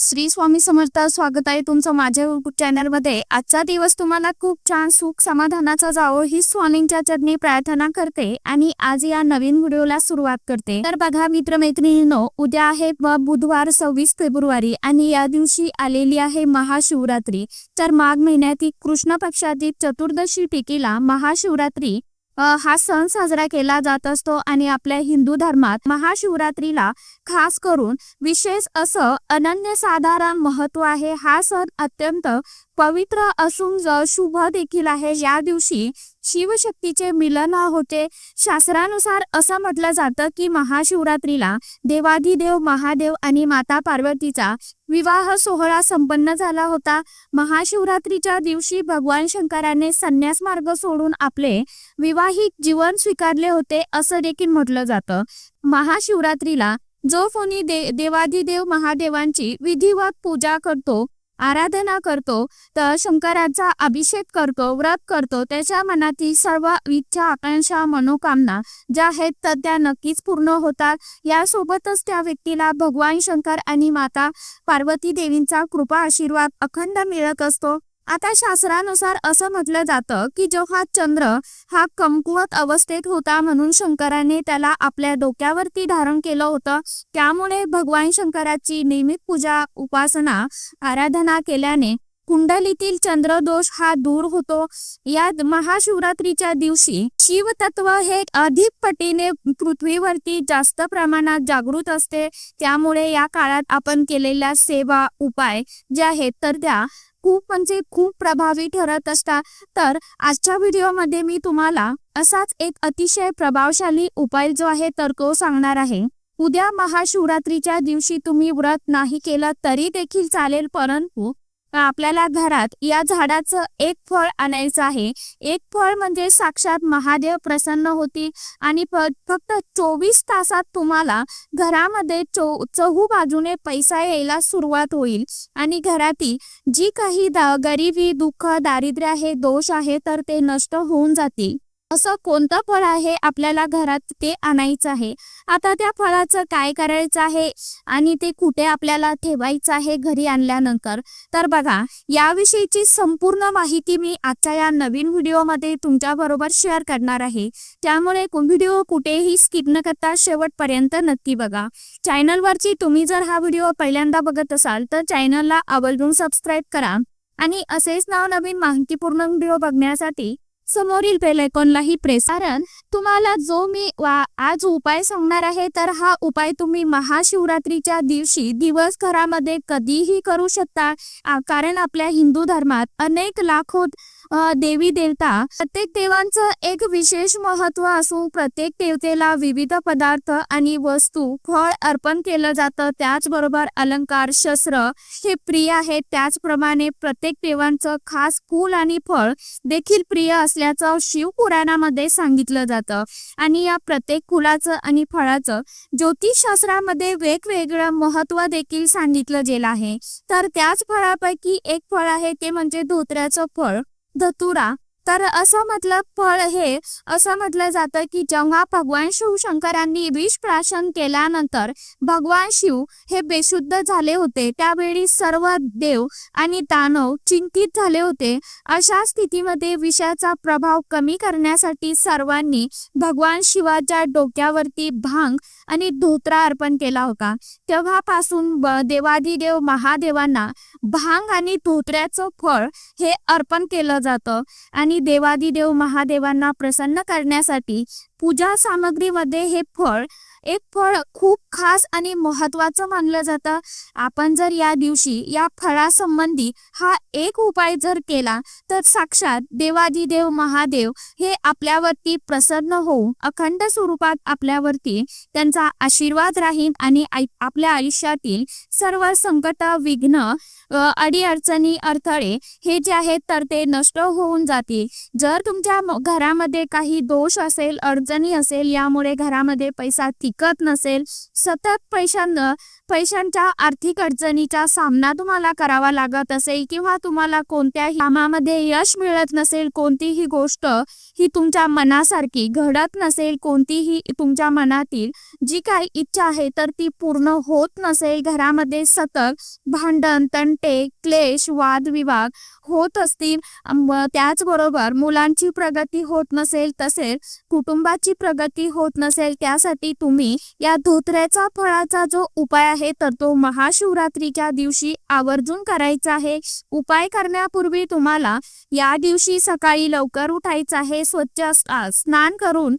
श्री स्वामी समर्थ स्वागत आहे तुमचं माझ्या युट्यूब चॅनलमध्ये आजचा दिवस तुम्हाला खूप छान सुख समाधानाचा जावो ही स्वामींच्या चरणी प्रार्थना करते आणि आज या नवीन व्हिडिओला सुरुवात करते. तर बघा मित्रमैत्रिणींनो उद्या आहे बुधवार सव्वीस फेब्रुवारी आणि या दिवशी आलेली आहे महाशिवरात्री. तर माघ महिन्यातील कृष्ण पक्षातील चतुर्दशी टिकीला महाशिवरात्री हा सण साजरा केला जात असतो आणि आपल्या हिंदू धर्मात महाशिवरात्रीला खास करून विशेष असं अनन्यसाधारण महत्त्व आहे. हा सण अत्यंत पवित्र असून शुभ देखील आहे. या दिवशी शिवशक्तीचे मिलन होते. शास्त्रानुसार असं म्हटलं जातं की महाशिवरात्रीला देवाधिदेव महादेव आणि माता पार्वतीचा विवाह सोहळा संपन्न झाला होता. महाशिवरात्रीच्या दिवशी भगवान शंकराने संन्यास मार्ग सोडून आपले विवाहिक जीवन स्वीकारले होते असं देखील म्हटलं जातं. महाशिवरात्रीला जो कोणी दे देवाधिदेव महादेवांची विधिवत पूजा करतो आराधना करतो तर शंकराचा अभिषेक करतो व्रत करतो. त्याच्या मनातील सर्व इच्छा आकांक्षा मनोकामना ज्या आहेत तर त्या नक्कीच पूर्ण होतात. यासोबतच त्या व्यक्तीला भगवान शंकर आणि माता पार्वती देवींचा कृपा आशीर्वाद अखंड मिळत असतो. आता शास्त्रानुसार असं म्हटलं जातं की जेव्हा चंद्र हा कमकुवत अवस्थेत होता म्हणून शंकराने त्याला आपल्या डोक्यावरती धारण केलं होतं त्यामुळे भगवान शंकराची नियमित पूजा उपासना आराधना केल्याने कुंडलीतील चंद्रदोष हा दूर होतो. या महाशिवरात्रीच्या दिवशी शिवतत्व हे अधिक पटीने पृथ्वीवरती जास्त प्रमाणात जागृत असते. त्यामुळे या काळात आपण केलेल्या सेवा उपाय जे आहेत तर त्या खूप म्हणजे खूप प्रभावी ठरत असतात तर आजच्या व्हिडिओमध्ये मी तुम्हाला असाच एक अतिशय प्रभावशाली उपाय जो आहे तर तो सांगणार आहे. उद्या महाशिवरात्रीच्या दिवशी तुम्ही व्रत नाही केलं तरी देखील चालेल परंतु आपल्याला घरात या झाडाचं एक फळ आणायचं आहे. एक फळ म्हणजे साक्षात महादेव प्रसन्न होती आणि फक्त चोवीस तासात तुम्हाला घरामध्ये चौ चहू बाजूने पैसा यायला सुरुवात होईल. आणि घरातील जी काही दा- गरिबी दुःख दारिद्र्य हे दोष आहे तर ते नष्ट होऊन जातील. असं कोणतं फळ आहे आपल्याला घरात ते आणायचं आहे? आता त्या फळाचं काय करायचं आहे? आणि ते कुठे आपल्याला ठेवायचं आहे घरी आणल्यानंतर? तर बघा याविषयीची संपूर्ण माहिती मी आजच्या या नवीन व्हिडिओमध्ये तुमच्या बरोबर शेअर करणार आहे. त्यामुळे व्हिडिओ कुठेही स्किप न करता शेवटपर्यंत नक्की बघा. चॅनलवरची तुम्ही जर हा व्हिडिओ पहिल्यांदा बघत असाल तर चॅनलला आवर्जून सबस्क्राईब करा. आणि असेच नवनवीन माहितीपूर्ण व्हिडिओ बघण्यासाठी समोरील बेलायकॉनलाही प्रेस कारण तुम्हाला जो मी वा- आज उपाय सांगणार आहे तर हा उपाय तुम्ही महाशिवरात्रीच्या दिवशी दिवसभरामध्ये कधीही करू शकता. कारण आपल्या हिंदू धर्मात अनेक लाखो देवी देवता प्रत्येक देवांचं एक विशेष महत्त्व असून प्रत्येक देवतेला विविध पदार्थ आणि वस्तू फळ अर्पण केलं जातं. त्याचबरोबर अलंकार शस्त्र हे प्रिय आहे त्याचप्रमाणे प्रत्येक देवांचं खास फूल आणि फळ देखील प्रिय असल्याचं शिवपुराणामध्ये सांगितलं जातं. आणि या प्रत्येक फुलाचं आणि फळाचं ज्योतिषशास्त्रामध्ये वेगवेगळं महत्त्व देखील सांगितलं गेलं आहे. तर त्याच फळापैकी एक फळ आहे ते म्हणजे धोत्र्याचं फळ धतुरा. तर असं म्हटलं फळ हे असं म्हटलं जातं की जेव्हा भगवान शिव शंकरांनी विष प्राशन केल्यानंतर भगवान शिव हे बेशुद्ध झाले होते त्यावेळी सर्व देव आणि दानव चिंतित झाले होते. अशा स्थितीमध्ये विषाचा प्रभाव कमी करण्यासाठी सर्वांनी भगवान शिवाच्या डोक्यावरती भांग आणि धोत्रा अर्पण केला होता. तेव्हापासून देवाधिदेव देवादिदेव महादेवांना भांग आणि धोत्र्याचं फळ हे अर्पण केलं जातं. आणि देवादिदेव महादेवांना प्रसन्न करण्यासाठी पूजा सामग्रीमध्ये हे फळ एक फळ खूप खास आणि महत्वाचं मानलं जातं. आपण जर या दिवशी या फळासंबंधी हा एक उपाय जर केला तर साक्षात देवादिदेव महादेव हे आपल्यावरती प्रसन्न होऊन अखंड स्वरूपात आपल्यावरती त्यांचा आशीर्वाद राहील आणि आपल्या आयुष्यातील सर्व संकट विघ्न अडीअडचणी अडथळे हे जे आहेत तर ते नष्ट होऊन जातील. जर तुमच्या घरामध्ये काही दोष असेल अडचणी असेल यामुळे घरामध्ये पैसा टिकत नसेल सतत पैशां पैशांच्या आर्थिक अडचणीचा सामना तुम्हाला करावा लागत असेल किंवा तुम्हाला कोणत्याही कामामध्ये यश मिळत नसेल कोणतीही गोष्ट ही तुमच्या मनासारखी घडत नसेल कोणतीही तुमच्या मनातील जी काही इच्छा आहे तर ती पूर्ण होत नसेल घरामध्ये सतत भांडण तंटे क्लेश वादविवाद होत असतील. त्याचबरोबर मुलांची प्रगती होत नसेल तसेच कुटुंबाची प्रगती होत नसेल त्यासाठी तुम्ही या धोत्र्याचा फळाचा जो उपाय आहे तर तो महाशिवरात्रीच्या दिवशी आवर्जून करायचा आहे. उपाय करण्यापूर्वी तुम्हाला या दिवशी सकाळी लवकर उठायचं आहे. स्वच्छ स्नान करून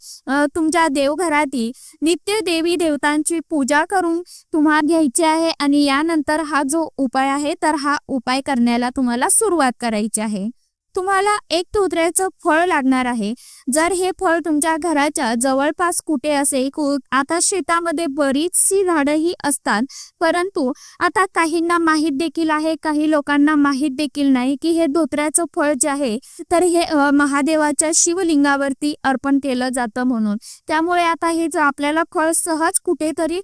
तुमच्या देवघरातील नित्य देवी देवतांची पूजा करून तुम्हाला घ्यायची आहे आणि यानंतर हा जो उपाय आहे तर हा उपाय करण्याला तुम्हाला सुरुवात करायची आहे. तुम्हाला एक धोत्र्याचं फळ लागणार आहे. जर हे फळ तुमच्या घराच्या जवळपास कुठे असेल आता शेतामध्ये बरीचशी झाडंही असतात परंतु आता काहींना माहीत देखील आहे काही लोकांना माहीत देखील नाही की हे धोत्र्याचं फळ जे आहे तर हे महादेवाच्या शिवलिंगावरती अर्पण केलं जातं म्हणून. त्यामुळे आता हे आपल्याला फळ सहज कुठेतरी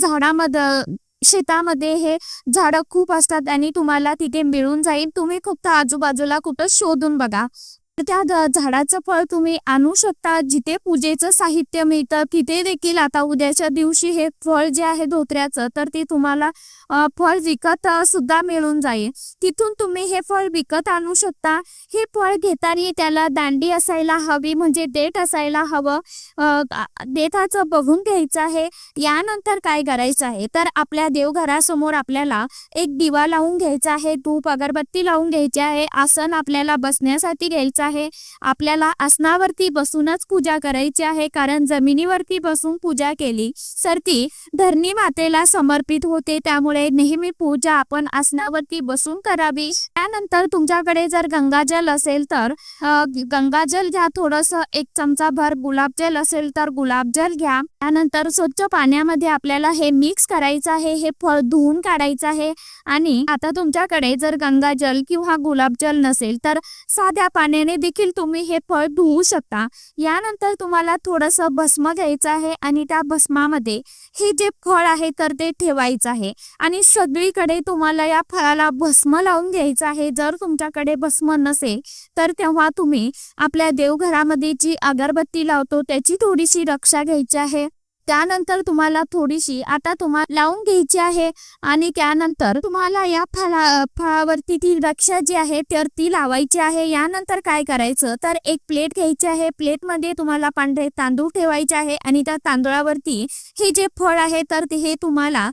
झाडामध्ये शेतामध्ये हे झाडं खूप असतात आणि तुम्हाला तिथे मिळून जाईल. तुम्ही फक्त आजूबाजूला कुठं शोधून बघा. तर त्या झाडाचं फळ तुम्ही आणू शकता. जिथे पूजेचं साहित्य मिळतं तिथे देखील आता उद्याच्या दिवशी हे फळ जे आहे धोत्र्याचं तर ते तुम्हाला फळ विकत सुद्धा मिळून जाईल. तिथून तुम्ही हे फळ विकत आणू शकता. हे फळ घेताना त्याला दांडी असायला हवी म्हणजे देठ असायला हवं. अ, देठाचं बघून घ्यायचं आहे. यानंतर काय करायचं आहे? तर आपल्या देवघरासमोर आपल्याला एक दिवा लावून घ्यायचा आहे. धूप अगरबत्ती लावून घ्यायची आहे. आसन आपल्याला बसण्यासाठी घ्यायचं आहे. आपल्याला आसनावरती बसूनच पूजा करायची आहे. कारण जमिनीवरती बसून पूजा केली तर ती धरणी मातेला समर्पित होते. त्यामुळे नेहमी पूजा आपण आसनावरती बसून करावी. त्यानंतर तुमच्याकडे जर गंगाजल असेल तर गंगाजल घ्या. थोडस एक चमचा भर गुलाबजल असेल तर गुलाबजल घ्या. त्यानंतर स्वच्छ पाण्यामध्ये आपल्याला हे मिक्स करायचं आहे हे फळ धुवून काढायचं आहे. आणि आता तुमच्याकडे जर गंगाजल किंवा गुलाबजल नसेल तर साध्या पाण्याने देखील तुम्ही हे फळ धुवू शकता. यानंतर तुम्हाला थोडंसं भस्म घ्यायचं आहे आणि त्या भस्मामध्ये हे जे फळ आहे तर ते ठेवायचं आहे. आणि सगळीकडे तुम्हाला या फळाला भस्म लावून घ्यायचं आहे. जर तुमच्याकडे भस्म नसेल तर तेव्हा तुम्ही आपल्या देवघरामध्ये जी अगरबत्ती लावतो त्याची थोडीशी रक्षा घ्यायची आहे. त्यानंतर तुम्हाला थोडीशी आता तुम्हाला लावून घ्यायची आहे आणि त्यानंतर तुम्हाला या फळा फळावरती ती रक्षा जी आहे तर ती लावायची आहे. यानंतर काय करायचं? तर एक प्लेट घ्यायची आहे. प्लेटमध्ये तुम्हाला पांढरे तांदूळ ठेवायचे आहे आणि त्या तांदूळावरती हे जे फळ आहे तर ते हे तुम्हाला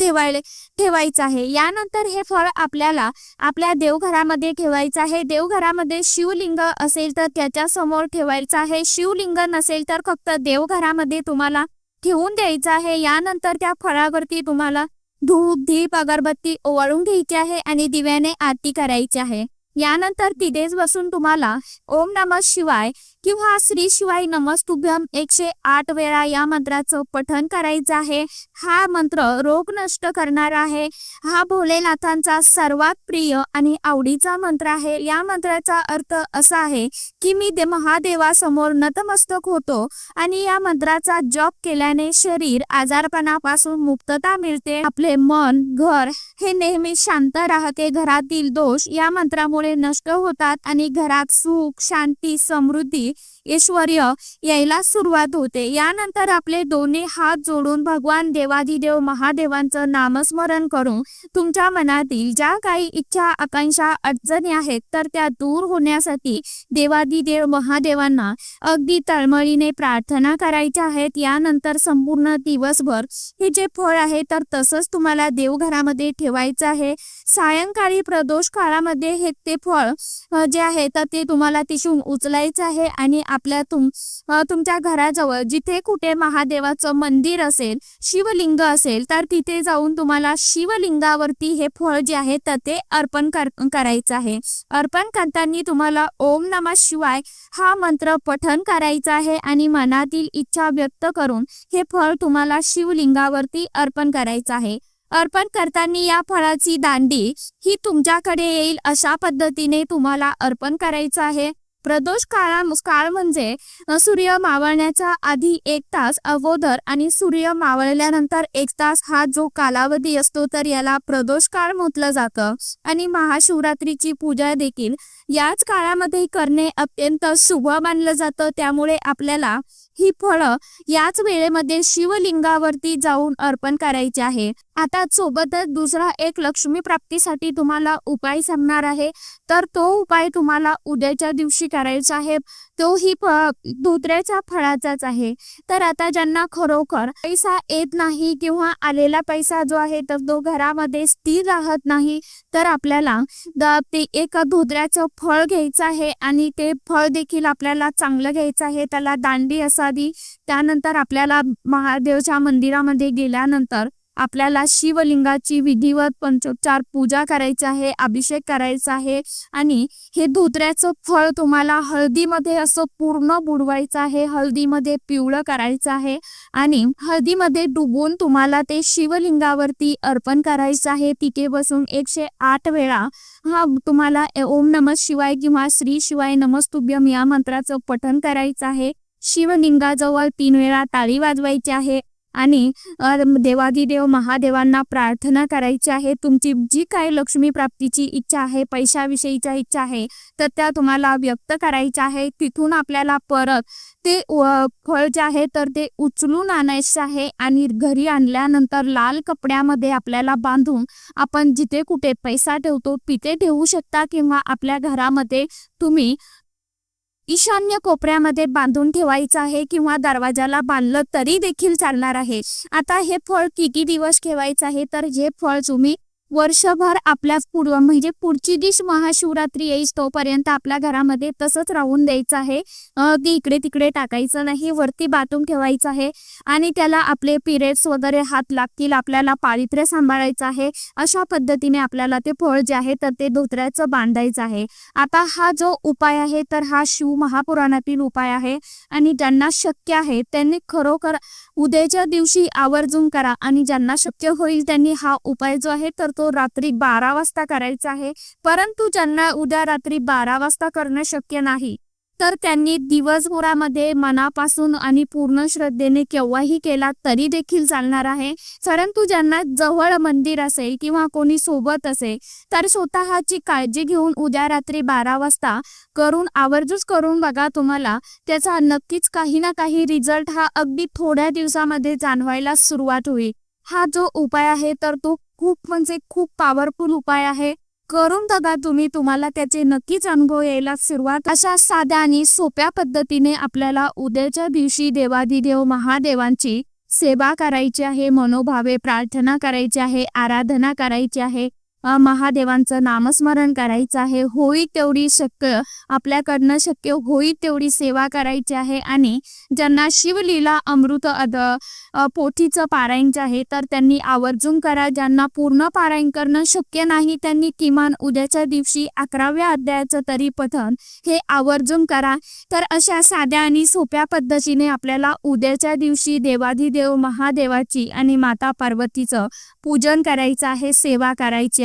ठेवायला ठेवायचं आहे. यानंतर हे फळ आपल्याला आपल्या देवघरामध्ये ठेवायचं आहे. देवघरामध्ये शिवलिंग असेल तर त्याच्यासमोर ठेवायचं आहे. शिवलिंग नसेल तर फक्त देवघरामध्ये तुम्हाला ठेवून द्यायचं आहे. यानंतर त्या फळावरती तुम्हाला धूप धीप अगरबत्ती ओवाळून घ्यायची आहे आणि दिव्याने आरती करायची आहे. यानंतर तिथेच बसून तुम्हाला ओम नम शिवाय किंवा श्री शिवाय नमस्तुभ्यम एकशे आठ वेळा या मंत्राचं पठण करायचं आहे. हा मंत्र रोग नष्ट करणारा आहे. हा भोलेनाथांचा सर्वात प्रिय आणि आवडीचा मंत्र आहे. या मंत्राचा अर्थ असा आहे की मी दे महादेवासमोर नतमस्तक होतो आणि या मंत्राचा जप केल्याने शरीर आजारपणापासून मुक्तता मिळते. आपले मन घर हे नेहमी शांत राहते. घरातील दोष या मंत्रामुळे नष्ट होतात आणि घरात सुख शांती समृद्धी ऐश्वर यायला सुरुवात होते. यानंतर आपले दोन्ही हात जोडून भगवान देवाधिदेव महादेवांचं नामस्मरण करून तुमच्या मनातील ज्या काही इच्छा आकांक्षा अडचणी आहेत तर त्या दूर होण्यासाठी देवाधिदेव महादेवांना अगदी तळमळीने प्रार्थना करायच्या आहेत. यानंतर संपूर्ण दिवसभर हे जे फळ आहे तर तसंच तुम्हाला देवघरामध्ये ठेवायचं आहे. सायंकाळी प्रदोष काळामध्ये हे ते फळ जे आहे तर ते तुम्हाला तिथून उचलायचं आहे आणि आपल्या तुम तुमच्या घराजवळ जिथे कुठे महादेवाचं मंदिर असेल शिवलिंग असेल तर तिथे जाऊन तुम्हाला शिवलिंगावरती हे फळ जे आहे तर ते अर्पण कर करायचं आहे. अर्पण करताना तुम्हाला ओम नमः शिवाय हा मंत्र पठन करायचा आहे आणि मनातील इच्छा व्यक्त करून हे फळ तुम्हाला शिवलिंगावरती अर्पण करायचं आहे. अर्पण करताना या फळाची दांडी ही तुमच्याकडे येईल अशा पद्धतीने तुम्हाला अर्पण करायचं आहे. प्रदोष काळा काळ म्हणजे सूर्य मावळण्याच्या आधी एक तास अगोदर आणि सूर्य मावळल्यानंतर एक तास हा जो कालावधी असतो तर याला प्रदोष काळ म्हटलं जातं. आणि महाशिवरात्रीची पूजा देखील याच काळामध्ये करणे अत्यंत शुभ मानलं जातं. त्यामुळे आपल्याला ही फळं याच वेळेमध्ये शिवलिंगावरती जाऊन अर्पण करायची आहे. आता सोबतच दुसरा एक लक्ष्मी प्राप्तीसाठी तुम्हाला उपाय सांगणार आहे. तर तो उपाय तुम्हाला उद्याच्या दिवशी करायचा आहे. तो ही धोत्र्याच्या फळाचाच आहे. तर आता ज्यांना खरोखर पैसा येत नाही किंवा आलेला पैसा जो आहे तर तो घरामध्ये स्थिर राहत नाही तर आपल्याला ते एक धोत्र्याचं फळ घ्यायचं आहे आणि ते फळ देखील आपल्याला चांगलं घ्यायचं आहे. त्याला दांडी असावी. त्यानंतर आपल्याला महादेवच्या मंदिरामध्ये गेल्यानंतर आपल्याला शिवलिंगाची विधिवत पंचोपचार पूजा करायची आहे अभिषेक करायचा आहे आणि हे धोत्र्याचं फळ तुम्हाला हळदीमध्ये असं पूर्ण बुडवायचं आहे हळदीमध्ये पिवळं करायचं आहे आणि हळदीमध्ये डुबून तुम्हाला ते शिवलिंगावरती अर्पण करायचं आहे. तिथे बसून एकशे आठ वेळा हा तुम्हाला ओम नम शिवाय किंवा श्री शिवाय नमस्तुभ्यम या मंत्राचं पठण करायचं आहे. शिवलिंगाजवळ तीन वेळा टाळी वाजवायची आहे. आणि देवाधिदेव देवादिदेव महादेवांना प्रार्थना करायची आहे. तुमची जी काही लक्ष्मी प्राप्तीची इच्छा आहे पैशाविषयीच्या इच्छा आहे तर त्या तुम्हाला व्यक्त करायच्या आहे. तिथून आपल्याला परत ते फळ जे आहे तर ते उचलून आणायचं आहे आणि घरी आणल्यानंतर लाल कपड्यामध्ये आपल्याला बांधून आपण जिथे कुठे पैसा ठेवतो तिथे ठेवू शकता किंवा आपल्या घरामध्ये तुम्ही ईशान्य कोपऱ्यामध्ये बांधून ठेवायचं आहे किंवा दरवाजाला बांधलं तरी देखील चालणार आहे. आता हे फळ किती दिवस ठेवायचं आहे? तर हे फळ तुम्ही वर्षभर आपल्या पूर्व म्हणजे पुढची दिश महाशिवरात्री येईस तोपर्यंत आपल्या घरामध्ये तसंच राहून द्यायचं आहे. ती इकडे तिकडे टाकायचं नाही वरती बाथरूम ठेवायचं आहे. आणि त्याला आपले पिरियड्स वगैरे हात लागतील आपल्याला पावित्र्य सांभाळायचं आहे. अशा पद्धतीने आपल्याला ते फळ जे आहे तर ते धोत्र्याचं बांधायचं आहे. आता हा जो उपाय आहे तर हा शिव महापुराणातील उपाय आहे. आणि ज्यांना शक्य आहे त्यांनी खरोखर उद्याच्या दिवशी आवर्जून करा. आणि ज्यांना शक्य होईल त्यांनी हा उपाय जो आहे तर तो रात्री बारा वाजता करायचा आहे. परंतु ज्यांना उद्या रात्री बारा वाजता करणं शक्य नाही तर त्यांनी दिवसभरामध्ये मनापासून आणि पूर्ण श्रद्धेने केव्हाही केला तरी देखील चालणार आहे. परंतु ज्यांना जवळ मंदिर असेल किंवा कोणी सोबत असेल तर स्वतःची काळजी घेऊन उद्या रात्री बारा वाजता करून आवर्जूच करून बघा तुम्हाला त्याचा नक्कीच काही ना काही रिझल्ट हा अगदी थोड्या दिवसामध्ये जाणवायला सुरुवात होईल. हा जो उपाय आहे तर तो खूप म्हणजे खूप पॉवरफुल उपाय आहे. करून बघा तुम्ही तुम्हाला त्याचे नक्कीच अनुभव यायला सुरुवात. अशा साध्या आणि सोप्या पद्धतीने आपल्याला उद्याच्या दिवशी देवादिदेव महादेवांची सेवा करायची आहे मनोभावे प्रार्थना करायची आहे आराधना करायची आहे. महादेवांचं नामस्मरण करायचं आहे. होई तेवढी शक्य आपल्याकडनं शक्य होई तेवढी सेवा करायची आहे. आणि ज्यांना शिवलीला अमृत अद पोथीचं पारायण जे आहे तर त्यांनी आवर्जून करा. ज्यांना पूर्ण पारायण करणं शक्य नाही त्यांनी किमान उद्याच्या दिवशी अकराव्या अध्यायाचं तरी पठन हे आवर्जून करा. तर अशा साध्या आणि सोप्या पद्धतीने आपल्याला उद्याच्या दिवशी देवाधिदेव महादेवाची आणि माता पार्वतीचं पूजन करायचं आहे सेवा करायची